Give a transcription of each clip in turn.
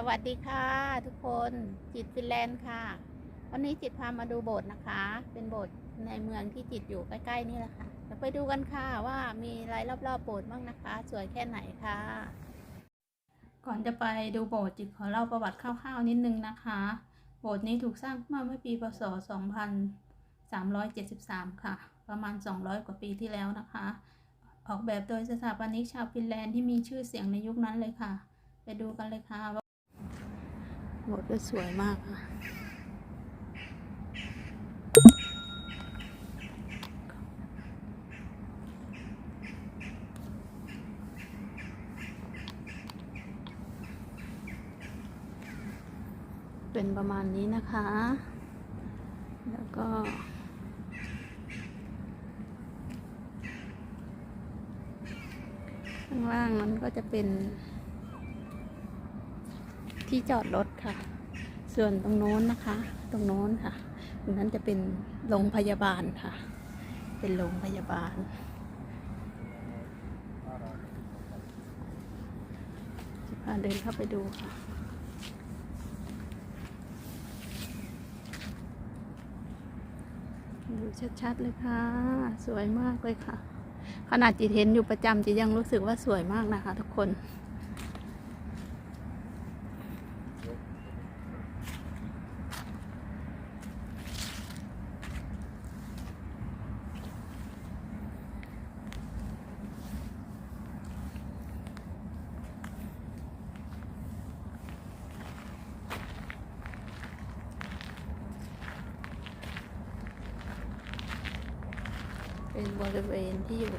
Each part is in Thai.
สวัสดีค่ะ ทุกคนจิตฟินแลนด์ค่ะ วันนี้จิตพามาดูโบสถ์นะคะ เป็นโบสถ์ในเมืองที่จิตอยู่ใกล้ๆนี่แหละค่ะเดี๋ยวไปดูกันค่ะว่ามีอะไรรอบๆโบสถ์บ้างนะคะ สวยแค่ไหนค่ะ ก่อนจะไปดูโบสถ์จิตขอเล่าประวัติคร่าวๆนิดนึงนะคะ โบสถ์นี้ถูกสร้างขึ้นมาเมื่อปีพศ 2373 ค่ะ ประมาณ 200 กว่าปีที่แล้วนะคะ ออกแบบโดยสถาปนิกชาวฟินแลนด์ที่มีชื่อเสียงในยุคนั้นเลยค่ะ ไปดูกันเลยค่ะ ว่าโบสถ์ก็สวยมากค่ะเป็นประมาณนี้นะคะ แล้วก็ ข้างล่างนั้นก็จะเป็นที่จอดรถ ค่ะ ส่วนตรงโน้นนะคะ ตรงโน้นค่ะตรงนั้นจะเป็นโรงพยาบาลค่ะ เป็นโรงพยาบาล จะพาเดินเข้าไปดูค่ะดูชัดๆเลยค่ะ สวยมากเลยค่ะ ขนาดจิตเห็นอยู่ประจำจิตยังรู้สึกว่าสวยมากนะคะทุกคน เป็นบริเวณที่อยู่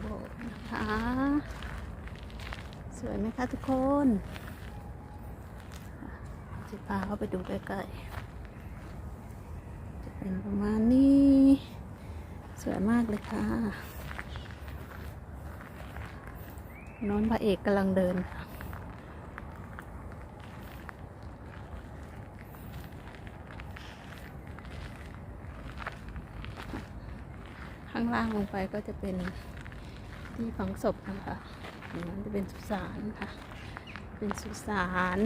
โบสถ์นะคะ สวยไหมคะทุกคนจะพาเข้าไปดูใกล้ๆจะเป็นประมาณนี้ สวยมากเลยค่ะ น้นพระเอกกำลังเดินค่ะ ข้างล่างลงไปก็จะเป็นที่ฝังศพนะคะอันนั้นจะเป็นสุสานค่ะ เป็นสุสาน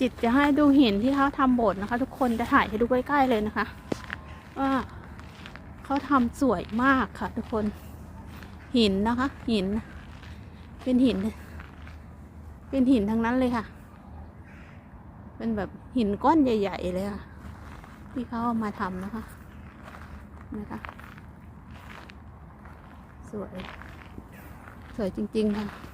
จิตจะให้ดูหินที่เขาทำโบสถ์นะคะ ทุกคนจะถ่ายให้ดูใกล้ๆเลยนะคะ ว่าเขาทำสวยมากค่ะทุกคน หินนะคะ หิน เป็นหิน เป็นหินทั้งนั้นเลยค่ะ เป็นแบบหินก้อนใหญ่ ๆ เลยค่ะ ที่เขาเอามาทำนะคะนะคะ สวย สวยจริง ๆ ค่ะ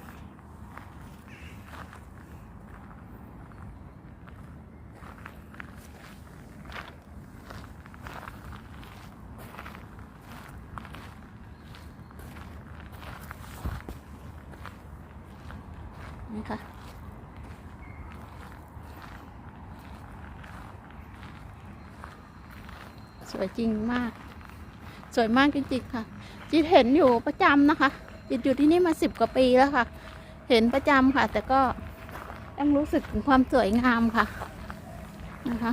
นะคะสวยจริงมาก สวยมากจริงๆค่ะ จิตเห็นอยู่ประจำนะคะ จิตอยู่ที่นี่มาสิบกว่าปีแล้วค่ะ เห็นประจำค่ะ แต่ก็ยังรู้สึกถึงความสวยงามค่ะนะคะ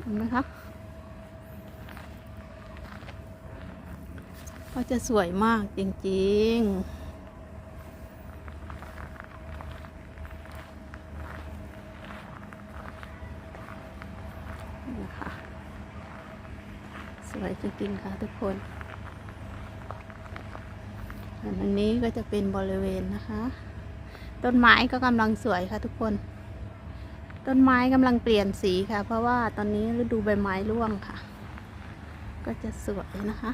เห็นไหมคะ ก็จะสวยมากจริง ๆนะคะสวยจริงๆค่ะทุกคน อันนี้ก็จะเป็นบริเวณนะคะ ต้นไม้ก็กำลังสวยค่ะทุกคน ต้นไม้กำลังเปลี่ยนสีค่ะ เพราะว่าตอนนี้ฤดูใบไม้ร่วงค่ะ ก็จะสวยนะคะ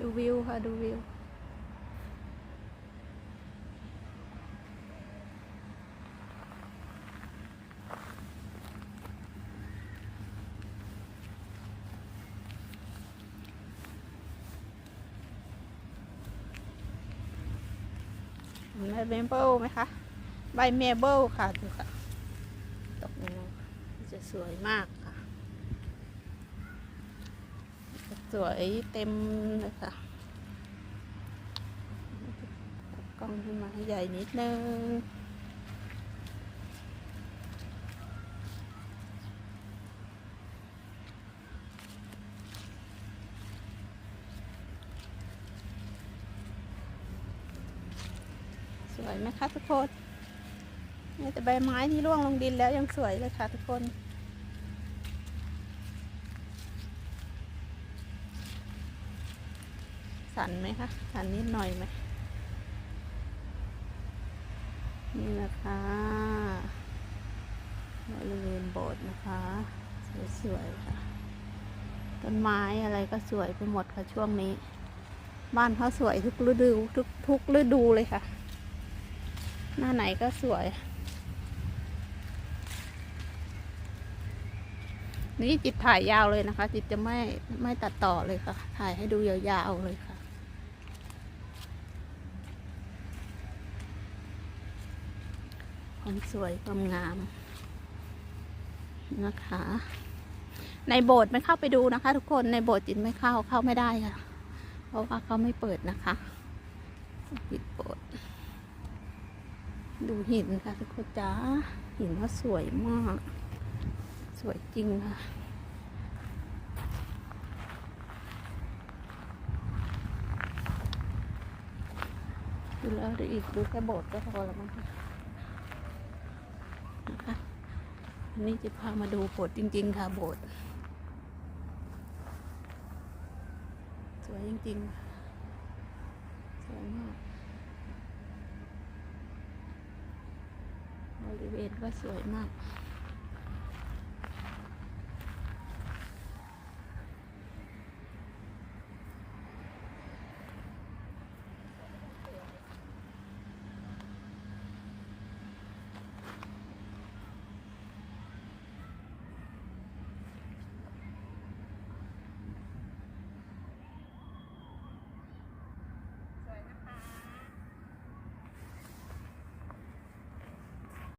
ดูวิวค่ะ ดูวิว ใบเมเปิลไหมคะ ใบเมเปิลค่ะ ดูค่ะ ตกลงาจะสวยมากค่ะ สวยเต็มเลยค่ะต้องขึ้นมาให้ใหญ่นิดนึงสวยไหมคะทุกคนนี่แต่ใบไม้ที่ร่วงลงดินแล้วยังสวยเลยค่ะทุกคน สั่นไหมคะ สั่นนิดหน่อยไหม นี่นะคะบริเวณโบสถ์นะคะ สวยๆค่ะ ต้นไม้อะไรก็สวยไปหมดค่ะช่วงนี้ บ้านเขาสวยทุกฤดูทุกทุกฤดูเลยค่ะ หน้าไหนก็สวยนี่จิตถ่ายยาวเลยนะคะ จิตจะไม่ไม่ตัดต่อเลยค่ะ ถ่ายให้ดูยาวๆเลยค่ะ ความสวยความงามนะคะ ในโบสถ์ไม่เข้าไปดูนะคะ ทุกคนในโบสถ์จิตไม่เข้าเข้าไม่ได้ค่ะ เพราะว่าเขาไม่เปิดนะคะปิดโบสถ์ดูหินค่ะทุกคนจ้าหินว่าสวยมาก สวยจริงค่ะดูแล้วดูอีกดูแค่โบสถ์ก็พอแล้วมั้งคะ นะคะอันนี้จะพามาดูโบสถ์จริง ๆ ค่ะโบสถ์สวยจริงๆ สวยมากบริเวณก็สวยมาก